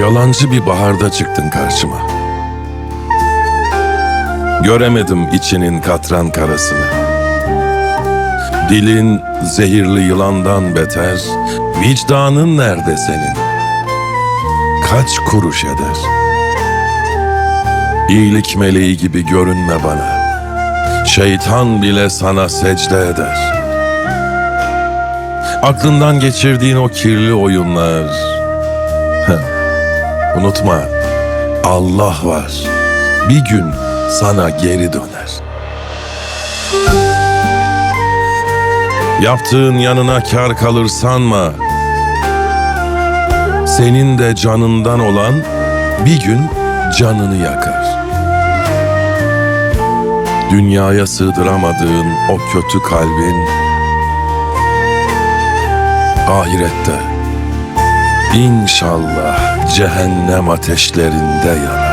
Yalancı bir baharda çıktın karşıma. Göremedim içinin katran karasını. Dilin zehirli yılandan beter, vicdanın nerede senin? Kaç kuruş eder? İyilik meleği gibi görünme bana. Şeytan bile sana secde eder. Aklından geçirdiğin o kirli oyunlar. Unutma, Allah var. Bir gün sana geri döner. Yaptığın yanına kar kalır sanma. Senin de canından olan bir gün canını yakar. Dünyaya sığdıramadığın o kötü kalbin ahirette İnşallah cehennem ateşlerinde yanar.